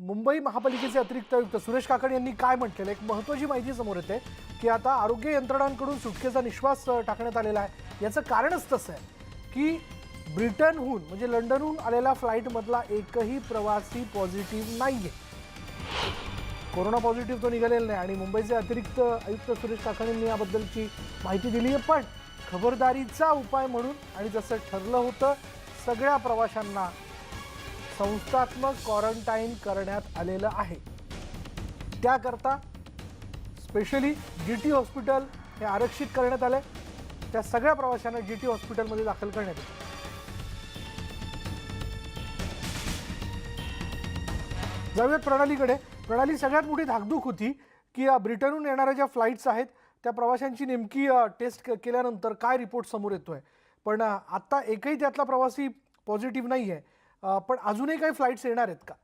मुंबई महापालिकेचे अतिरिक्त आयुक्त सुरेश काकड यांनी काय म्हटलेलं? एक महत्त्वाची माहिती समोर येते की आता आरोग्य यंत्रणांकडून सुटकेचा निश्वास टाकण्यात आलेला आहे. याचं कारणच तसं आहे की ब्रिटनहून म्हणजे लंडनहून आलेला फ्लाईटमधला एकही प्रवासी पॉझिटिव्ह नाही आहे कोरोना पॉझिटिव्ह तो निघालेला नाही आणि मुंबईचे अतिरिक्त आयुक्त सुरेश काकड यांनी याबद्दलची माहिती दिली आहे पण खबरदारीचा उपाय म्हणून आणि जसं ठरलं होतं सगळ्या प्रवाशांना संस्थात्मक क्वारंटाईन करण्यात आलेलं आहे. त्याकरता स्पेशली जी टी हॉस्पिटल हे आरक्षित करण्यात आलं त्या सगळ्या प्रवाशांना जी टी हॉस्पिटलमध्ये दाखल करण्यात येतं जाऊयात प्रणालीकडे. प्रणाली सगळ्यात मोठी धाकधूक होती की ब्रिटनहून येणाऱ्या ज्या फ्लाईट्स आहेत त्या प्रवाशांची नेमकी टेस्ट केल्यानंतर काय रिपोर्ट समोर येतोय. पण आत्ता एकही त्यातला प्रवासी पॉझिटिव्ह नाही आहे पण अजूनही काही फ्लाईट्स येणार आहेत का?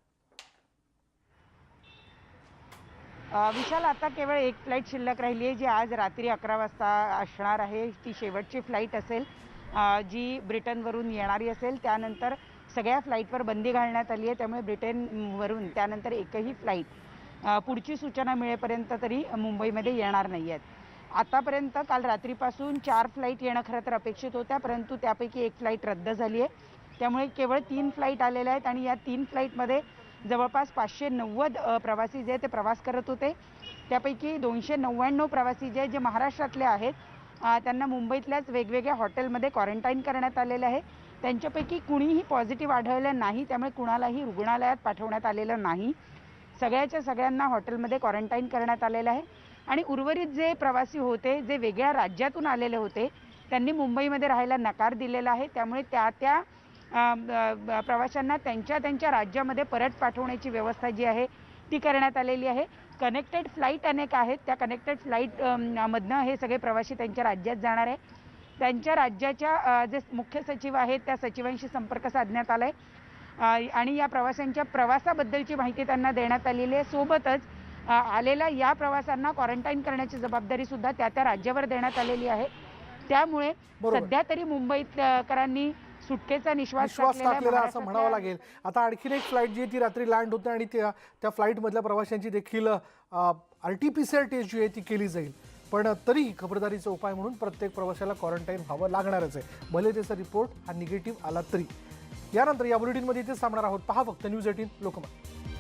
विशाल आता केवळ एक फ्लाईट शिल्लक राहिली आहे जी आज रात्री अकरा वाजता असणार आहे. ती शेवटची फ्लाईट असेल जी ब्रिटनवरून येणारी असेल. त्यानंतर सगळ्या फ्लाईटवर बंदी घालण्यात आली आहे त्यामुळे ब्रिटनवरून त्यानंतर एकही फ्लाईट पुढची सूचना मिळेपर्यंत तरी मुंबईमध्ये येणार नाही आहेत. आतापर्यंत काल रात्रीपासून चार फ्लाईट येणं खरं तर अपेक्षित होत्या परंतु त्यापैकी एक फ्लाईट रद्द झाली आहे. त्यामुळे केवळ तीन फ्लाईट आलेल्या आहेत आणि या तीन फ्लाईटमध्ये जवळपास पाचशे नव्वद प्रवासी जे ते प्रवास करत होते. त्यापैकी दोनशे नव्याण्णव प्रवासी जे जे महाराष्ट्रातले आहेत त्यांना मुंबईतल्याच वेगवेगळ्या हॉटेलमध्ये क्वारंटाईन करण्यात आलेले आहे. त्यांच्यापैकी कुणीही पॉझिटिव्ह आढळलं नाही त्यामुळे कुणालाही रुग्णालयात पाठवण्यात आलेलं नाही. सगळ्याच्या सगळ्यांना हॉटेलमध्ये क्वारंटाईन करण्यात आलेलं आहे. आणि उर्वरित जे प्रवासी होते जे वेगळ्या राज्यातून आलेले होते त्यांनी मुंबईमध्ये राहायला नकार दिलेला आहे. त्यामुळे त्या त्या प्रवाशांना त्यांच्या त्यांच्या राज्यामध्ये परत पाठवण्याची व्यवस्था जी आहे ती करण्यात आलेली आहे. कनेक्टेड फ्लाईट अनेक आहेत. त्या कनेक्टेड फ्लाईट मधनं हे सगळे प्रवासी त्यांच्या राज्यात जाणार आहे. त्यांच्या राज्याच्या जे मुख्य सचिव आहेत त्या सचिवांशी संपर्क साधण्यात आला आहे आणि या प्रवाशांच्या प्रवासाबद्दलची माहिती त्यांना देण्यात आलेली आहे. सोबतच आलेल्या या प्रवाशांना क्वारंटाईन करण्याची जबाबदारी सुद्धा त्या त्या राज्यावर देण्यात आलेली आहे. त्यामुळे. सध्या तरी मुंबईकरांनी सुटकेचा निश्वास टाकलेला असं म्हणावं लागेल. आता आणखीन एक फ्लाईट जी आहे ती रात्री लँड होते आणि त्या त्या फ्लाईटमधल्या प्रवाशांची देखील R T P C R test जी आहे ती केली जाईल. पण तरी खबरदारीचा उपाय म्हणून प्रत्येक प्रवाशाला क्वारंटाईन व्हावं लागणारच आहे. भले त्याचा रिपोर्ट हा निगेटिव्ह आला तरी. यानंतर या बुलेटिनमध्ये इथेच थांबणार आहोत. पहा फक्त न्यूज एटीन लोकमत.